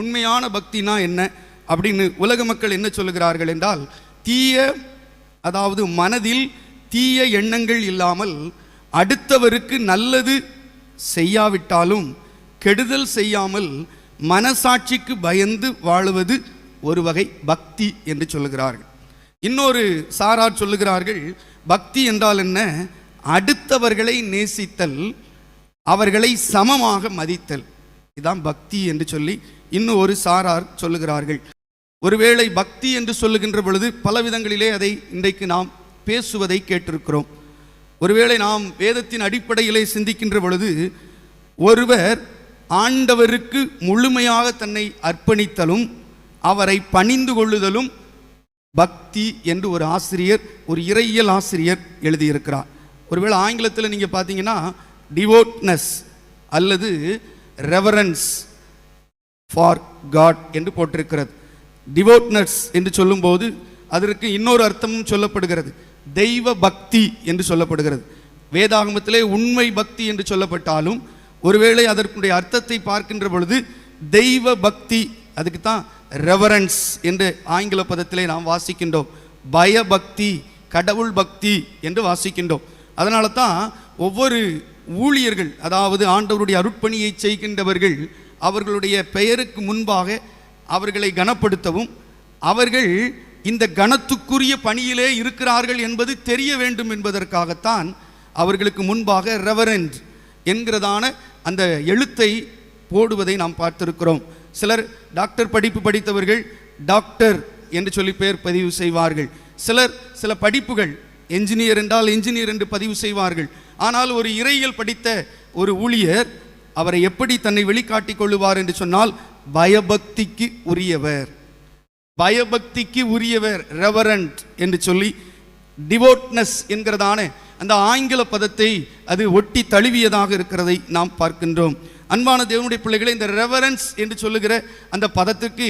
உண்மையான பக்தினா என்ன? அப்படின்னு உலக மக்கள் என்ன சொல்லுகிறார்கள் என்றால் தீய அதாவது மனதில் தீய எண்ணங்கள் இல்லாமல் அடுத்தவருக்கு நல்லது செய்யாவிட்டாலும் கெடுதல் செய்யாமல் மனசாட்சிக்கு பயந்து வாழுவது ஒரு வகை பக்தி என்று சொல்லுகிறார்கள். இன்னொரு சாரார் சொல்லுகிறார்கள் பக்தி என்றால் என்ன? அடுத்தவர்களை நேசித்தல் அவர்களை சமமாக மதித்தல். இதான் பக்தி என்று சொல்லி இன்னும் ஒரு சாரார் சொல்லுகிறார்கள். ஒருவேளை பக்தி என்று சொல்லுகின்ற பொழுது பல விதங்களிலே அதை இன்றைக்கு நாம் பேசுவதை கேட்டிருக்கிறோம். ஒருவேளை நாம் வேதத்தின் அடிப்படையிலே சிந்திக்கின்ற பொழுது ஒருவர் ஆண்டவருக்கு முழுமையாக தன்னை அர்ப்பணித்தலும் அவரை பணிந்து கொள்ளுதலும் பக்தி என்று ஒரு ஆசிரியர் ஒரு இறையியல் ஆசிரியர் எழுதியிருக்கிறார். ஒருவேளை ஆங்கிலத்தில் நீங்கள் பார்த்தீங்கன்னா டிவோட்னஸ் அல்லது ரெவரன்ஸ் ஃபார் காட் என்று போட்டிருக்கிறது. டிவோட்னஸ் என்று சொல்லும்போது அதற்கு இன்னொரு அர்த்தமும் சொல்லப்படுகிறது. தெய்வ பக்தி என்று சொல்லப்படுகிறது. வேதாகமத்திலே உண்மை பக்தி என்று சொல்லப்பட்டாலும் ஒருவேளை அதற்குடைய அர்த்தத்தை பார்க்கின்ற பொழுது தெய்வ பக்தி அதுக்கு தான் ரெவரன்ஸ் என்று ஆங்கில பதத்திலே நாம் வாசிக்கின்றோம். பயபக்தி கடவுள் பக்தி என்று வாசிக்கின்றோம். அதனால தான் ஒவ்வொரு ஊழியர்கள் அதாவது ஆண்டவருடைய அருட்பணியை செய்கின்றவர்கள் அவர்களுடைய பெயருக்கு முன்பாக அவர்களை கனப்படுத்தவும் அவர்கள் இந்த கனத்துக்குரிய பணியிலே இருக்கிறார்கள் என்பது தெரிய வேண்டும் என்பதற்காகத்தான் அவர்களுக்கு முன்பாக ரெவரண்ட் என்கிறதான அந்த எழுத்தை போடுவதை நாம் பார்த்திருக்கிறோம். சிலர் டாக்டர் படிப்பு படித்தவர்கள் டாக்டர் என்று சொல்லி பெயர் பதிவு செய்வார்கள். சிலர் சில படிப்புகள் என்ஜினியர் என்றால் என்ஜினியர் என்று பதிவு செய்வார்கள். ஆனால் ஒரு இறையியல் படித்த ஒரு ஊழியர் அவரை எப்படி தன்னை வெளிக்காட்டிக் கொள்ளுவார் என்று சொன்னால் பயபக்திக்கு உரியவர். பயபக்திக்கு உரியவர் ரெவரண்ட் என்று சொல்லி டிவோட்னஸ் என்கிறதான அந்த ஆங்கில பதத்தை அது ஒட்டி தழுவியதாக இருக்கிறதை நாம் பார்க்கின்றோம். அன்பான தேவனுடைய பிள்ளைகளை இந்த ரெவரன்ஸ் என்று சொல்லுகிற அந்த பதத்துக்கு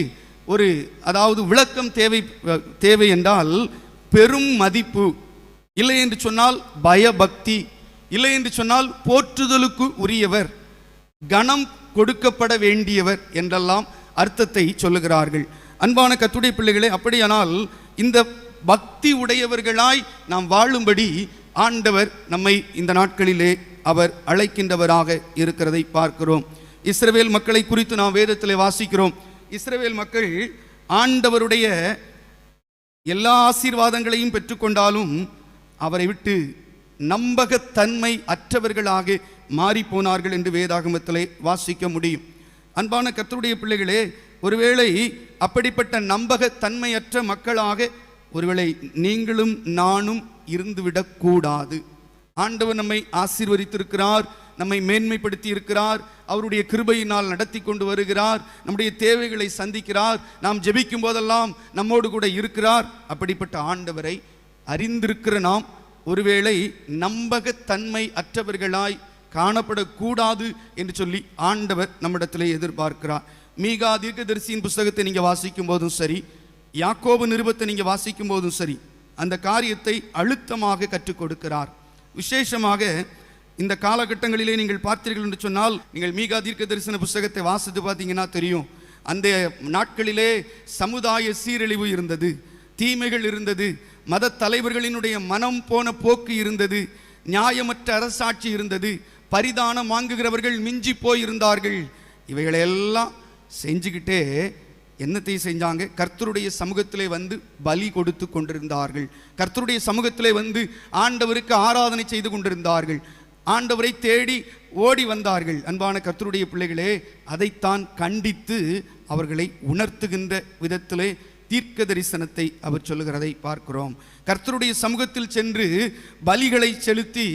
ஒரு அதாவது விளக்கம் தேவை தேவை என்றால் பெரும் மதிப்பு. இல்லை என்று சொன்னால் பயபக்தி இல்லை என்று சொன்னால் போற்றுதலுக்கு உரியவர் கணம் கொடுக்கப்பட வேண்டியவர் என்றெல்லாம் அர்த்தத்தை சொல்லுகிறார்கள். அன்பான கத்துடைய பிள்ளைகளே அப்படியானால் இந்த பக்தி உடையவர்களாய் நாம் வாழும்படி ஆண்டவர் நம்மை இந்த நாட்களிலே அவர் அழைக்கின்றவராக இருக்கிறதை பார்க்கிறோம். இஸ்ரவேல் மக்களை குறித்து நாம் வேதத்தில் வாசிக்கிறோம். இஸ்ரவேல் மக்கள் ஆண்டவருடைய எல்லா ஆசீர்வாதங்களையும் பெற்றுக்கொண்டாலும் அவரை விட்டு நம்பகத்தன்மை அற்றவர்களாக மாறி போனார்கள் என்று வேதாகமத்திலே வாசிக்க முடியும். அன்பான கத்தருடைய பிள்ளைகளே ஒருவேளை அப்படிப்பட்ட நம்பகத்தன்மையற்ற மக்களாக ஒருவேளை நீங்களும் நானும் இருந்துவிடக்கூடாது ஆண்டவர் நம்மை ஆசீர்வதித்திருக்கிறார் நம்மை மேன்மைப்படுத்தி இருக்கிறார் அவருடைய கிருபையினால் நடத்தி கொண்டு வருகிறார் நம்முடைய தேவைகளை சந்திக்கிறார் நாம் ஜெபிக்கும் போதெல்லாம் நம்மோடு கூட இருக்கிறார். அப்படிப்பட்ட ஆண்டவரை அறிந்திருக்கிற நாம் ஒருவேளை நம்பகத்தன்மை அற்றவர்களாய் காணப்படக்கூடாது என்று சொல்லி ஆண்டவர் நம்மிடத்தில் எதிர்பார்க்கிறார். மீகா தீர்க்கதரிசியின் புஸ்தகத்தை நீங்கள் வாசிக்கும் போதும் சரி யாக்கோபு நிருபத்தை நீங்கள் வாசிக்கும் போதும் சரி அந்த காரியத்தை அழுத்தமாக கற்றுக் கொடுக்கிறார். விசேஷமாக இந்த காலகட்டங்களிலே நீங்கள் பார்த்தீர்கள் என்று சொன்னால் நீங்கள் மீகா தீர்க்க தரிசன புஸ்தகத்தை வாசித்து பார்த்தீங்கன்னா தெரியும். அந்த நாட்களிலே சமுதாய சீரழிவு இருந்தது. தீமைகள் இருந்தது. மத தலைவர்களினுடைய மனம் போன போக்கு இருந்தது. நியாயமற்ற அரசாட்சி இருந்தது. பரிதானம் வாங்குகிறவர்கள் மிஞ்சி போயிருந்தார்கள். இவைகளெல்லாம் செஞ்சுக்கிட்டே என்னத்தை செஞ்சாங்க? கர்த்தருடைய சமூகத்திலே வந்து பலி கொடுத்து கொண்டிருந்தார்கள். கர்த்தருடைய சமூகத்திலே வந்து ஆண்டவருக்கு ஆராதனை செய்து கொண்டிருந்தார்கள். ஆண்டவரை தேடி ஓடி வந்தார்கள். அன்பான கர்த்தருடைய பிள்ளைகளே அதைத்தான் கண்டித்து அவர்களை உணர்த்துகின்ற விதத்திலே தீர்க்க தரிசனத்தை அவர் சொல்லுகிறதை பார்க்கிறோம். கர்த்தருடைய சமூகத்தில் சென்று பலிகளை செலுத்தி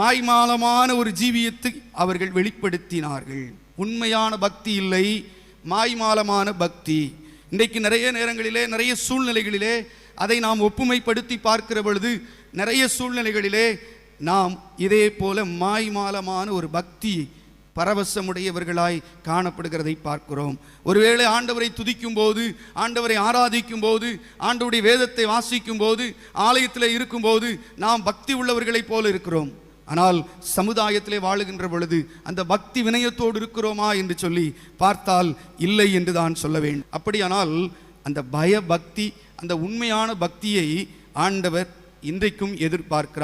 மாய்மாலமான ஒரு ஜீவியத்தை அவர்கள் வெளிப்படுத்தினார்கள். உண்மையான பக்தி இல்லை மாய்மாலமான பக்தி. இன்றைக்கு நிறைய நேரங்களிலே நிறைய சூழ்நிலைகளிலே அதை நாம் ஒப்புமைப்படுத்தி பார்க்கிற பொழுது நிறைய சூழ்நிலைகளிலே நாம் இதே போல மாய்மாலமான ஒரு பக்தி பரவசமுடையவர்களாய் காணப்படுகிறதை பார்க்கிறோம். ஒருவேளை ஆண்டவரை துதிக்கும் போது ஆண்டவரை ஆராதிக்கும் போது ஆண்டவருடைய வேதத்தை வாசிக்கும் போது ஆலயத்தில் இருக்கும்போது நாம் பக்தி உள்ளவர்களைப் போல இருக்கிறோம். ஆனால் சமுதாயத்திலே வாழுகின்ற பொழுது அந்த பக்தி வினயத்தோடு இருக்கிறோமா என்று சொல்லி பார்த்தால் இல்லை என்று தான் சொல்ல வேண்டும். அப்படியானால் அந்த பய பக்தி அந்த உண்மையான பக்தியை ஆண்டவர் இன்றைக்கும் எதிர்பார்க்கிறார்.